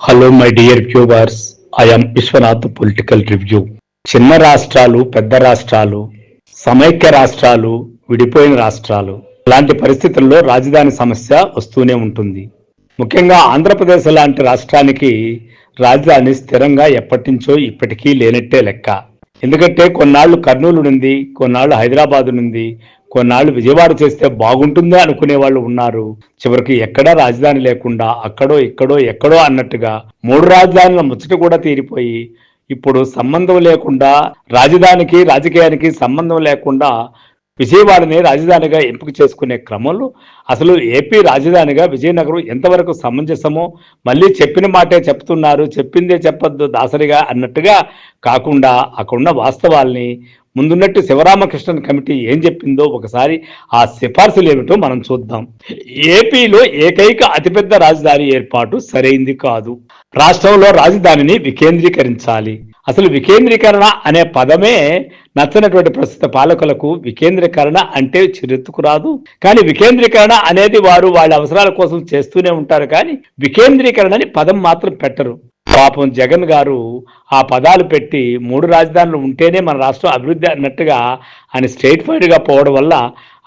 Hello my dear viewers I'm Vishwanath political review చిన్న రాష్ట్రాలు పెద్ద రాష్ట్రాలు సమైక్య రాష్ట్రాలు విడిపోయిన రాష్ట్రాలు ఇలాంటి పరిస్థితుల్లో రాజధాని సమస్య వస్తూనే ఉంటుంది. ముఖ్యంగా ఆంధ్రప్రదేశ్ లాంటి రాష్ట్రానికి రాజధాని స్థిరంగా ఎప్పటించో ఇప్పటికీ లేనట్టే లెక్క. ఎందుకంటే కొన్నాళ్ళు కర్నూలు నుండి కొన్నాళ్ళు హైదరాబాద్ నుండి కొన్నాళ్ళు విజయవాడ చేస్తే బాగుంటుంది అనుకునే వాళ్ళు ఉన్నారు. చివరికి ఎక్కడా రాజధాని లేకుండా అక్కడో ఇక్కడో ఎక్కడో అన్నట్టుగా మూడు రాజధానుల ముచ్చట కూడా తీరిపోయి ఇప్పుడు సంబంధం లేకుండా రాజధానికి రాజకీయానికి సంబంధం లేకుండా విజయవాడని రాజధానిగా ఎంపిక చేసుకునే క్రమంలో అసలు ఏపీ రాజధానిగా విజయనగరం ఎంతవరకు సమంజసమో మళ్ళీ చెప్పిన మాటే చెప్తున్నారు. చెప్పిందే చెప్పొద్దు దాసరిగా అన్నట్టుగా కాకుండా అక్కడున్న వాస్తవాల్ని ముందున్నట్టు శివరామకృష్ణన్ కమిటీ ఏం చెప్పిందో ఒకసారి ఆ సిఫార్సులు ఏమిటో మనం చూద్దాం. ఏపీలో ఏకైక అతిపెద్ద రాజధాని ఏర్పాటు సరైంది కాదు. రాష్ట్రంలో రాజధానిని వికేంద్రీకరించాలి. అసలు వికేంద్రీకరణ అనే పదమే నచ్చనటువంటి ప్రస్తుత పాలకులకు వికేంద్రీకరణ అంటే చిరెత్తుకు రాదు. కానీ వికేంద్రీకరణ అనేది వారు వాళ్ళ అవసరాల కోసం చేస్తూనే ఉంటారు కానీ వికేంద్రీకరణ అని పదం మాత్రం పెట్టరు. పాపం జగన్ గారు ఆ పదాలు పెట్టి మూడు రాజధానులు ఉంటేనే మన రాష్ట్రం అభివృద్ధి అన్నట్టుగా ఆయన స్ట్రైట్ ఫైడ్గా పోవడం వల్ల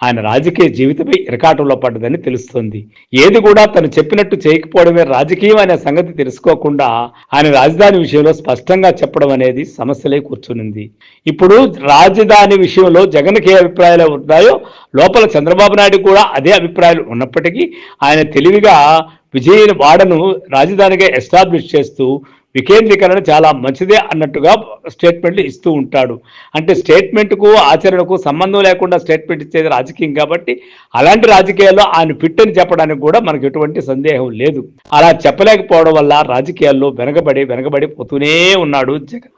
ఆయన రాజకీయ జీవితమే ఇరకాటంలో పడ్డదని తెలుస్తుంది. ఏది కూడా తను చెప్పినట్టు చేయకపోవడమే రాజకీయం అనే సంగతి తెలుసుకోకుండా ఆయన రాజధాని విషయంలో స్పష్టంగా చెప్పడం అనేది సమస్యలే కూర్చునింది. ఇప్పుడు రాజధాని విషయంలో జగన్కి ఏ అభిప్రాయాలు ఉన్నాయో లోపల చంద్రబాబు నాయుడు కూడా అదే అభిప్రాయాలు ఉన్నప్పటికీ ఆయన తెలివిగా విజయవాడను రాజధానిగా ఎస్టాబ్లిష్ చేస్తూ వికేంద్రీకరణ చాలా మంచిదే అన్నట్టుగా స్టేట్మెంట్లు ఇస్తూ ఉంటాడు. అంటే స్టేట్మెంట్కు ఆచరణకు సంబంధం లేకుండా స్టేట్మెంట్ ఇచ్చేది రాజకీయం కాబట్టి అలాంటి రాజకీయాల్లో ఆయన ఫిట్ అని చెప్పడానికి కూడా మనకు ఎటువంటి సందేహం లేదు. అలా చెప్పలేకపోవడం వల్ల రాజకీయాల్లో వెనకబడి వెనకబడి పోతూనే ఉన్నాడు జగన్.